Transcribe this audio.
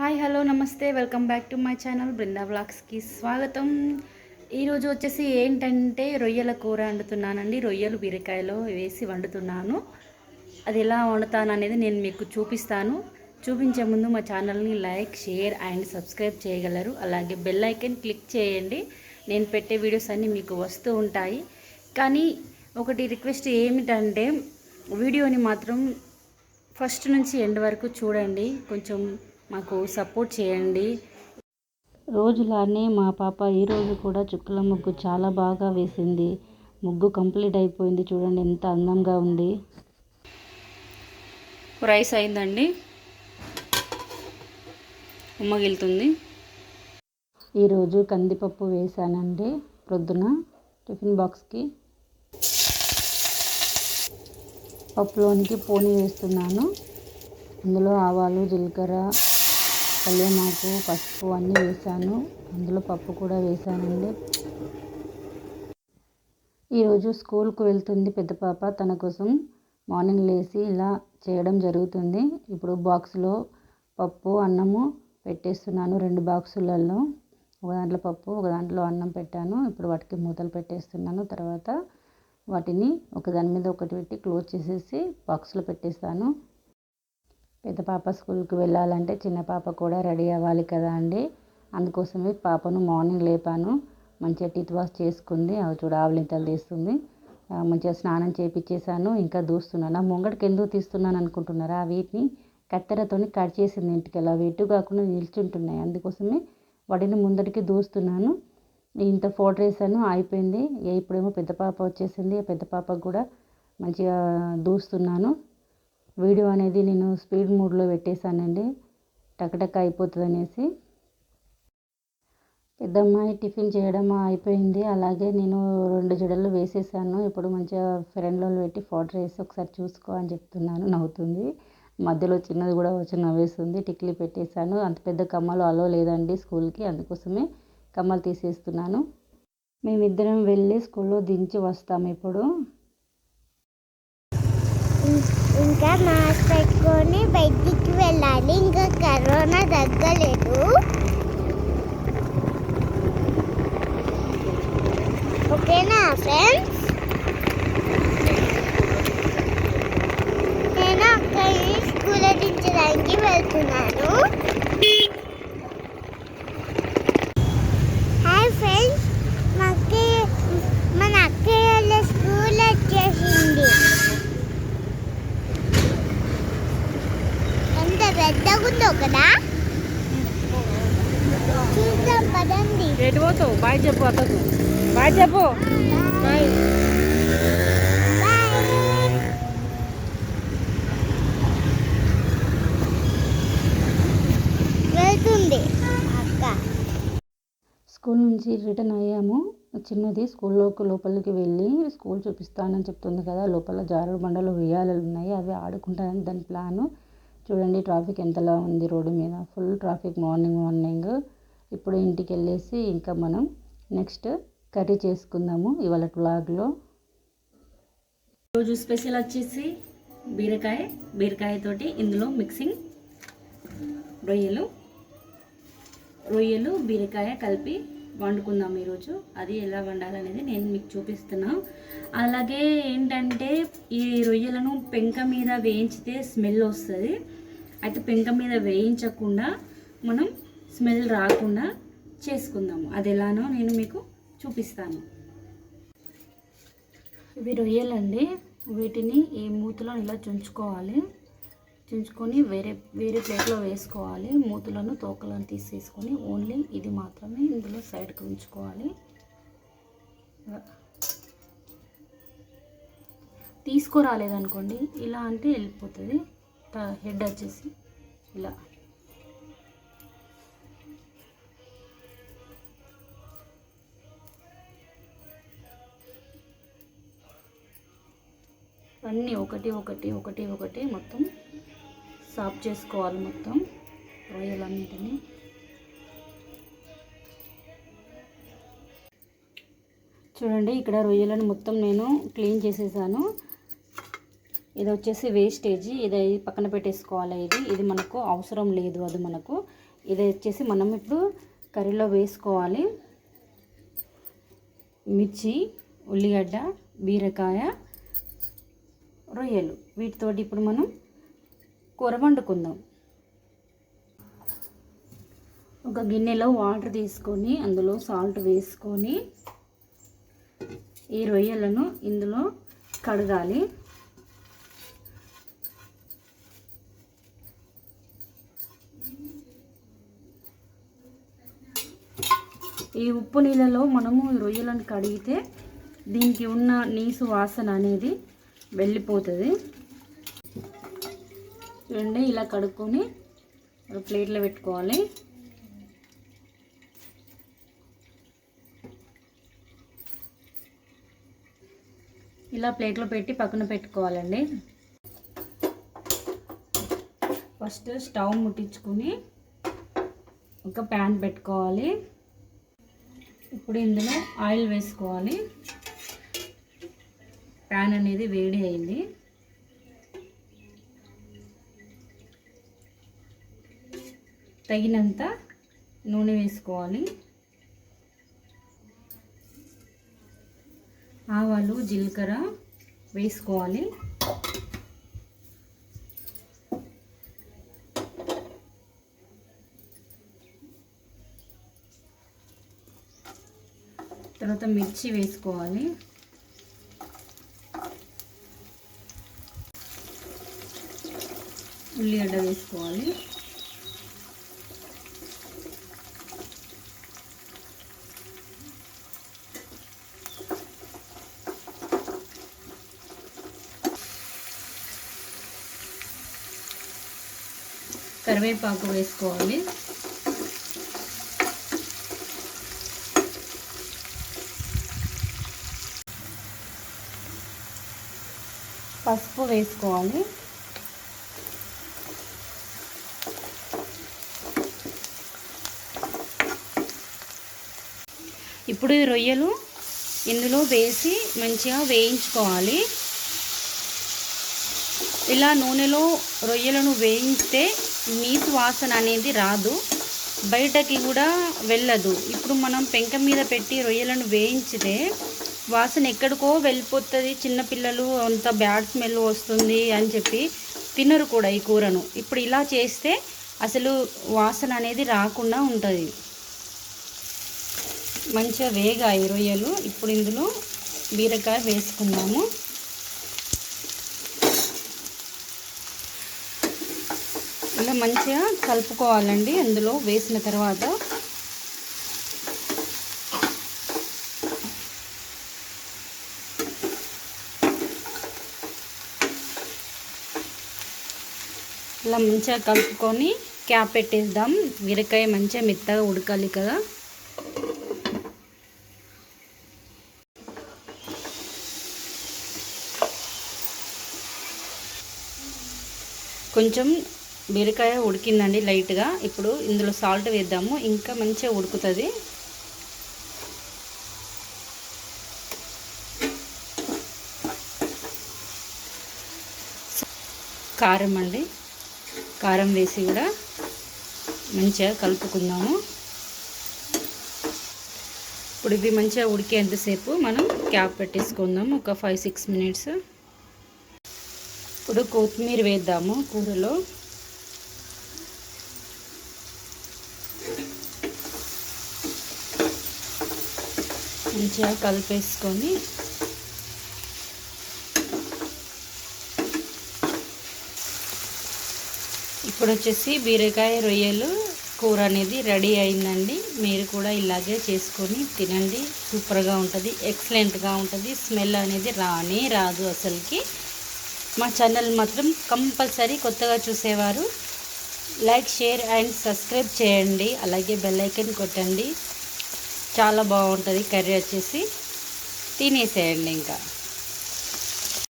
Hi hello నమస్తే welcome back to my channel Brinda వ్లాగ్స్కి స్వాగతం. ఈరోజు వచ్చేసి ఏంటంటే రొయ్యల కూర వండుతున్నానండి. రొయ్యలు బీరకాయలో వేసి వండుతున్నాను. అది ఎలా వండుతాను అనేది నేను మీకు చూపిస్తాను. చూపించే ముందు మా ఛానల్ని లైక్ షేర్ అండ్ సబ్స్క్రైబ్ చేయగలరు. అలాగే బెల్ ఐకన్ క్లిక్ చేయండి. నేను పెట్టే వీడియోస్ అన్నీ మీకు వస్తూ ఉంటాయి. కానీ ఒకటి రిక్వెస్ట్ ఏమిటంటే వీడియోని మాత్రం ఫస్ట్ నుంచి ఎండ్ వరకు చూడండి. కొంచెం మాకు సపోర్ట్ చేయండి. రోజులానే మా పాప ఈరోజు కూడా చుక్కల ముగ్గు చాలా బాగా వేసింది. ముగ్గు కంప్లీట్ అయిపోయింది. చూడండి ఎంత అందంగా ఉంది. రైస్ అయిందండి. ఉమ్మగిలుతుంది. ఈరోజు కందిపప్పు వేసానండి ప్రొద్దున టిఫిన్ బాక్స్కి. పప్పులోనికి పోనీ వేస్తున్నాను. అందులో ఆవాలు జీలకర్ర కల్యమాకు పసుపు అన్నీ వేసాను అందులో పప్పు కూడా వేసానండి ఈరోజు స్కూల్కు వెళ్తుంది పెద్ద పాప. తన కోసం మార్నింగ్ లేచి ఇలా చేయడం జరుగుతుంది. ఇప్పుడు బాక్స్లో పప్పు అన్నము పెట్టేస్తున్నాను రెండు బాక్సులలో. ఒక దాంట్లో పప్పు ఒక దాంట్లో అన్నం పెట్టాను. ఇప్పుడు వాటికి మూతలు పెట్టేస్తున్నాను. తర్వాత వాటిని ఒక దాని మీద ఒకటి పెట్టి క్లోజ్ చేసేసి బాక్స్లో పెట్టేస్తాను. పెద్ద పాప స్కూల్కి వెళ్ళాలంటే చిన్న పాప కూడా రెడీ అవ్వాలి కదా అండి. అందుకోసమే పాపను మార్నింగ్ లేపాను. మంచిగా టీత్ వాష్ చేసుకుంది. అవి చూడ ఆవలింతలు తీస్తుంది. మంచిగా స్నానం చేపించేసాను ఇంకా దూస్తున్నాను. ఆ ముంగడికి ఎందుకు తీస్తున్నాను అనుకుంటున్నారా? వీటిని కత్తెరతోని కట్ చేసింది ఇంటికి అలా ఎటు కాకుండా నిల్చుంటున్నాయి. అందుకోసమే వాటిని ముందరికి దూస్తున్నాను. ఇంత ఫోటో వేసాను అయిపోయింది. ఇప్పుడేమో పెద్ద పాప వచ్చేసింది. పెద్ద పాపకు కూడా మంచిగా దూస్తున్నాను. వీడియో అనేది నేను స్పీడ్ మూడ్లో పెట్టేశానండి. టకటక అయిపోతుంది అనేసి పెద్దమ్మాయి టిఫిన్ చేయడం అయిపోయింది. అలాగే నేను రెండు జడలు వేసేసాను. ఇప్పుడు మంచిగా ఫ్రెండ్లో పెట్టి ఫోటో వేసి ఒకసారి చూసుకో అని చెప్తున్నాను. నవ్వుతుంది. మధ్యలో చిన్నది కూడా వచ్చి నవ్వేస్తుంది. టిక్లీ పెట్టేశాను. అంత పెద్ద కమ్మలు అలో లేదండి స్కూల్కి. అందుకోసమే కమ్మలు తీసేస్తున్నాను. మేమిద్దరం వెళ్ళి స్కూల్లో దించి వస్తాము ఇప్పుడు. ఇంకా మాస్క్ పెట్టుకొని బయటికి వెళ్ళాలి. ఇంకా కరోనా తగ్గలేదు. ఓకేనా ఫ్రెండ్స్? నేను అక్కడి స్కూల్ దించడానికి వెళ్తున్నాను హాయ్ ఫ్రెండ్స్ మా అక్కయ్య మన అక్కయ్య వాళ్ళ స్కూల్ వచ్చేసింది ఎంత పెద్దగా ఉందో కదా చూద్దాం పదండి ఎటు పోతావు? బాయ్ చెప్పు అక్కకు. బాయ్ చెప్పు. బాయ్. బాయ్. వెళ్తుంది అక్క. స్కూల్ నుంచి రిటర్న్ అయ్యాము. చిన్నది స్కూల్లోకి లోపలికి వెళ్ళి స్కూల్ చూపిస్తానని చెప్తుంది కదా. లోపల జారుడు బండలు ఉయ్యాలలు ఉన్నాయి. అవి ఆడుకుంటానని దాని ప్లాను. చూడండి ట్రాఫిక్ ఎంతలా ఉంది రోడ్డు మీద. Full traffic morning morning. ఇప్పుడు ఇంటికి వెళ్ళేసి ఇంకా మనం నెక్స్ట్ కర్రీ చేసుకుందాము ఇవాళ బ్లాగ్లో రోజు స్పెషల్ వచ్చేసి బీరకాయ బీరకాయతోటి ఇందులో మిక్సింగ్ రొయ్యలు రొయ్యలు బీరకాయ కలిపి వండుకుందాం ఈరోజు. అది ఎలా వండాలనేది నేను మీకు చూపిస్తున్నా. అలాగే ఏంటంటే ఈ రొయ్యలను పెంక మీద వేయించితే స్మెల్ వస్తుంది. అయితే పెంక మీద వేయించకుండా మనం స్మెల్ రాకుండా చేసుకుందాము. అది ఎలానో నేను మీకు చూపిస్తాను. ఇవి రొయ్యలండి. వీటిని ఈ మూతలో ఇలా చుంచుకోవాలి. చుంచుకొని వేరే వేరే ప్లేట్లో వేసుకోవాలి. మూతులను తోకలను తీసేసుకొని ఓన్లీ ఇది మాత్రమే ఇందులో సైడ్కి ఉంచుకోవాలి. తీసుకురాలేదనుకోండి ఇలా అంటే వెళ్ళిపోతుంది. హెడ్ వచ్చేసి ఇలా. అన్నీ ఒకటి ఒకటి ఒకటి ఒకటి మొత్తం సాఫ్ చేసుకోవాలి మొత్తం రొయ్యలన్నిటిని. చూడండి ఇక్కడ రొయ్యలను మొత్తం నేను క్లీన్ చేసేసాను. ఇది వచ్చేసి వేస్టేజ్. ఇది పక్కన పెట్టేసుకోవాలి ఇది. ఇది మనకు అవసరం లేదు అది మనకు. ఇది వచ్చేసి మనం ఇప్పుడు కర్రీలో వేసుకోవాలి. మిర్చి ఉల్లిగడ్డ బీరకాయ రొయ్యలు. వీటితోటి ఇప్పుడు మనం కూర వండుకుందాం. ఒక గిన్నెలో వాటర్ తీసుకొని అందులో సాల్ట్ వేసుకొని ఈ రొయ్యలను ఇందులో కడగాలి. ఈ ఉప్పు నీళ్ళలో మనము రొయ్యలను కడిగితే దీనికి ఉన్న నీసు వాసన అనేది వెళ్ళిపోతుంది. చూడండి ఇలా కడుక్కొని ఒక ప్లేట్లో పెట్టుకోవాలి. ఇలా ప్లేట్లో పెట్టి పక్కన పెట్టుకోవాలండి. ఫస్ట్ స్టవ్ ముట్టించుకొని ఒక ప్యాన్ పెట్టుకోవాలి. ఇప్పుడు ఇందులో ఆయిల్ వేసుకోవాలి. ప్యాన్ అనేది వేడి అయింది. తగినంత నూనె వేసుకోవాలి. ఆవాలు జీలకర్ర వేసుకోవాలి. తర్వాత మిర్చి వేసుకోవాలి. ఉల్లిగడ్డ వేసుకోవాలి. కరివేపాకు వేసుకోవాలి. పసుపు వేసుకోవాలి. ఇప్పుడు ఈ రొయ్యలు ఇందులో వేసి మంచిగా వేయించుకోవాలి. ఇలా నూనెలో రొయ్యలను వేయిస్తే నీసు వాసన అనేది రాదు బయటకి కూడా వెళ్ళదు. ఇప్పుడు మనం పెంక మీద పెట్టి రొయ్యలను వేయించితే వాసన ఎక్కడికో వెళ్ళిపోతుంది. చిన్నపిల్లలు అంత బ్యాడ్ స్మెల్ వస్తుంది అని చెప్పి తినరు కూడా ఈ కూరను. ఇప్పుడు ఇలా చేస్తే అసలు వాసన అనేది రాకుండా ఉంటుంది. మంచిగా వేగాయి రొయ్యలు ఇప్పుడు ఇందులో బీరకాయ వేసుకుందాము. ఇలా మంచిగా కలుపుకోవాలండి. అందులో వేసిన తర్వాత ఇలా మంచిగా కలుపుకొని క్యాప్ పెట్టేద్దాం. బీరకాయ మంచిగా మెత్తగా ఉడకాలి కదా. కొంచెం బీరకాయ ఉడికిందండి లైట్గా. ఇప్పుడు ఇందులో సాల్ట్ వేద్దాము. ఇంకా మంచిగా ఉడుకుతుంది. కారం అండి. కారం వేసి కూడా మంచిగా కలుపుకుందాము. ఇప్పుడు ఇవి మంచిగా ఉడికేంతసేపు మనం క్యాప్ పెట్టేసుకుందాం ఒక ఫైవ్ సిక్స్ మినిట్స్ ఇప్పుడు కొత్తిమీర వేద్దాము కూరలో. మంచిగా కలిపేసుకొని ఇప్పుడు వచ్చేసి బీరకాయ రొయ్యలు కూర అనేది రెడీ అయిందండి. మీరు కూడా ఇలాగే చేసుకొని తినండి. సూపర్గా ఉంటుంది ఎక్సలెంట్గా ఉంటుంది. స్మెల్ అనేది రానే రాదు అసలుకి. మా ఛానల్ మాత్రం కంపల్సరీ కొత్తగా చూసేవారు. లైక్ షేర్ అండ్ సబ్స్క్రైబ్ చేయండి. అలాగే బెల్ ఐకన్ కొట్టండి. చాలా బాగుంటుంది. కర్రీ వచ్చేసి తినేసేయండి ఇంకా.